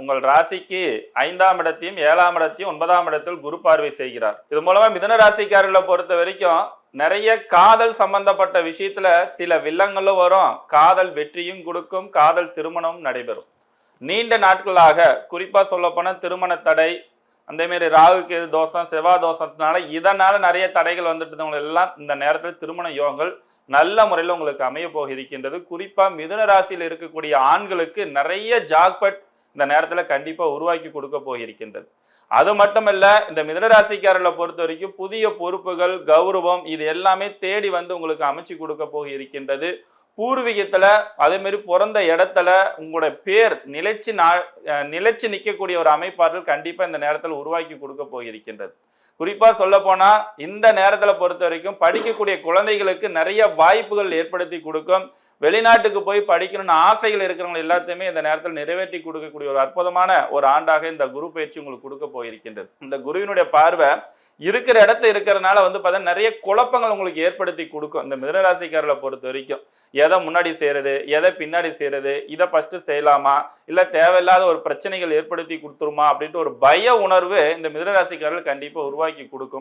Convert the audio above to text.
உங்கள் ராசிக்கு ஐந்தாம் இடத்தையும் ஏழாம் இடத்தையும் ஒன்பதாம் இடத்தில் குரு பார்வை செய்கிறார். இது மூலமா மிதன ராசிக்காரர்களை பொறுத்த வரைக்கும் நிறைய காதல் சம்பந்தப்பட்ட விஷயத்துல சில வில்லங்களும் வரும். காதல் வெற்றியும் கொடுக்கும் காதல் திருமணமும் நடைபெறும். நீண்ட நாட்களாக குறிப்பா சொல்லப்போனால் திருமண தடை அந்த மாதிரி ராகு கேது தோஷம் செவ்வாய் தோஷத்தினால இதனால நிறைய தடைகள் வந்துட்டு எல்லாம் இந்த நேரத்தில் திருமண யோகங்கள் நல்ல முறையில் உங்களுக்கு அமைய போக இருக்கின்றது குறிப்பா மிதுன ராசியில் இருக்கக்கூடிய ஆண்களுக்கு நிறைய ஜாக்பட் இந்த நேரத்துல கண்டிப்பா உருவாக்கி கொடுக்க போகிருக்கின்றது அது மட்டுமல்ல இந்த மிதனராசிக்காரர்களை பொறுத்த வரைக்கும் புதிய பொறுப்புகள் கௌரவம் இது எல்லாமே தேடி வந்து உங்களுக்கு அமைச்சு கொடுக்க போக இருக்கின்றது பூர்வீகத்தில் அதேமாரி பிறந்த இடத்துல உங்களோட பேர் நிலைச்சு நா நிலைச்சு நிற்கக்கூடிய ஒரு அமைப்பார்கள் கண்டிப்பாக இந்த நேரத்தில் உருவாக்கி கொடுக்க போயிருக்கின்றது குறிப்பாக சொல்ல இந்த நேரத்தில் பொறுத்த வரைக்கும் படிக்கக்கூடிய குழந்தைகளுக்கு நிறைய வாய்ப்புகள் ஏற்படுத்தி கொடுக்கும். வெளிநாட்டுக்கு போய் படிக்கணும்னு ஆசைகள் இருக்கிறவங்க எல்லாத்தையுமே இந்த நேரத்தில் நிறைவேற்றி கொடுக்கக்கூடிய ஒரு அற்புதமான ஒரு ஆண்டாக இந்த குரு பயிற்சி உங்களுக்கு கொடுக்க போயிருக்கின்றது இந்த குருவினுடைய பார்வை இருக்கிற இடத்த இருக்கிறதுனால வந்து பார்த்தீங்கன்னா நிறைய குழப்பங்கள் உங்களுக்கு ஏற்படுத்தி கொடுக்கும். இந்த மிதனராசிக்காரர்களை பொறுத்த வரைக்கும் எதை முன்னாடி செய்யறது எதை பின்னாடி செய்யறது இதை ஃபர்ஸ்ட் செய்யலாமா இல்ல தேவையில்லாத ஒரு பிரச்சனைகள் ஏற்படுத்தி கொடுத்துருமா அப்படின்ட்டு ஒரு பய உணர்வு இந்த மிதனராசிக்காரர்கள் கண்டிப்பா உருவாக்கி கொடுக்கும்.